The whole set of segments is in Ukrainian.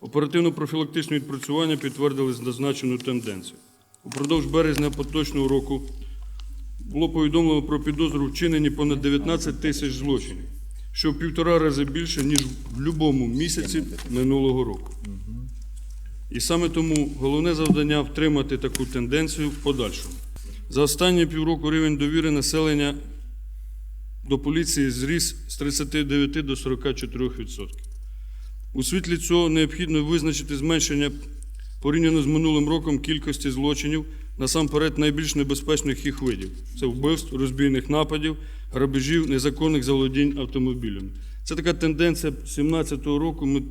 Оперативно-профілактичне відпрацювання підтвердили зазначену тенденцію. Упродовж березня поточного року було повідомлено про підозру в вчиненні понад 19 тисяч злочинів, що в півтора рази більше, ніж в будь-якому місяці минулого року. І саме тому головне завдання втримати таку тенденцію в подальшому. За останні півроку рівень довіри населення до поліції зріс з 39 до 44%. У світлі цього необхідно визначити зменшення порівняно з минулим роком кількості злочинів, насамперед найбільш небезпечних їх видів це вбивств, розбійних нападів, грабежів, незаконних заволодінь автомобілями. Це така тенденція 2017 року. Ми,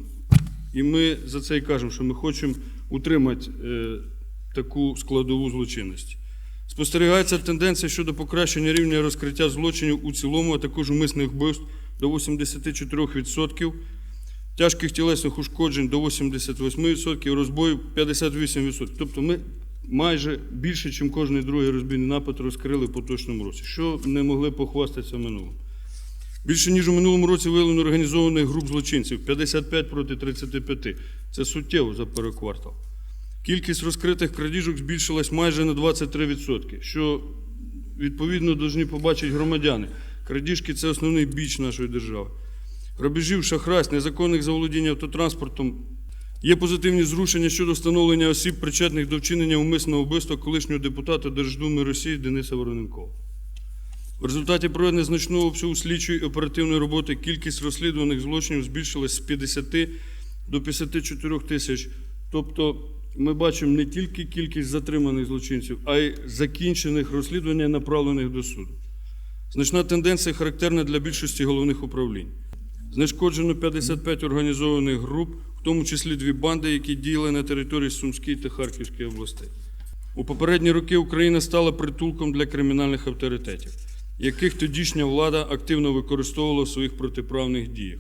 і ми за це і кажемо, що ми хочемо утримати е, таку складову злочинності. Спостерігається тенденція щодо покращення рівня розкриття злочинів у цілому, а також умисних вбивств до 84%, тяжких тілесних ушкоджень до 88%, розбоїв 58%. Тобто ми майже більше, ніж кожен другий розбійний напад розкрили в поточному році, що не могли похвастатися в минулому. Більше ніж у минулому році виявлено організованих груп злочинців 55 проти 35. Це суттєво за переквартал. Кількість розкритих крадіжок збільшилась майже на 23%, що відповідно повинні побачити громадяни. Крадіжки це основний біч нашої держави. Грабежів, шахрайств, незаконних заволодінь автотранспортом. Є позитивні зрушення щодо встановлення осіб, причетних до вчинення умисного вбивства колишнього депутата Держдуми Росії Дениса Вороненкова. В результаті проведення значного обсягу слідчої оперативної роботи кількість розслідуваних злочинів збільшилась з 50 до 54 тисяч. Тобто ми бачимо не тільки кількість затриманих злочинців, а й закінчених розслідувань, направлених до суду. Значна тенденція характерна для більшості головних управлінь. Знешкоджено 55 організованих груп, в тому числі дві банди, які діяли на території Сумської та Харківської областей. У попередні роки Україна стала притулком для кримінальних авторитетів, яких тодішня влада активно використовувала в своїх протиправних діях.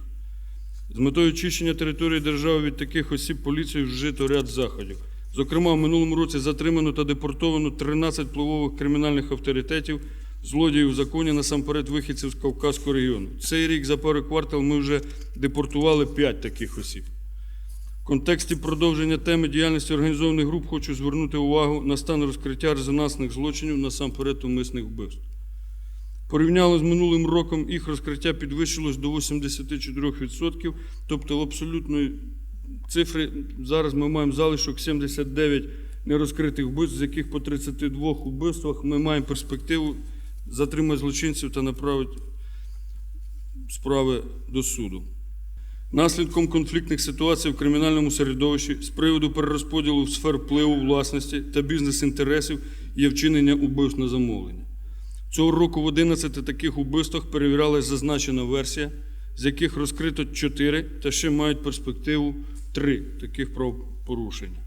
З метою очищення території держави від таких осіб поліцією вжито ряд заходів. Зокрема, в минулому році затримано та депортовано 13 впливових кримінальних авторитетів, злодіїв в законі, насамперед вихідців з Кавказького регіону. Цей рік за пару квартал ми вже депортували 5 таких осіб. В контексті продовження теми діяльності організованих груп хочу звернути увагу на стан розкриття резонансних злочинів, насамперед умисних вбивств. Порівняно з минулим роком їх розкриття підвищилось до 84%, тобто в абсолютної цифри зараз ми маємо залишок 79 нерозкритих вбивств, з яких по 32 вбивствах ми маємо перспективу затримати злочинців та направити справи до суду. Наслідком конфліктних ситуацій в кримінальному середовищі з приводу перерозподілу сфер впливу власності та бізнес-інтересів є вчинення убивств на замовлення. Цього року в 11 таких убивствах перевірялась зазначена версія, з яких розкрито 4 та ще мають перспективу 3 таких правопорушення.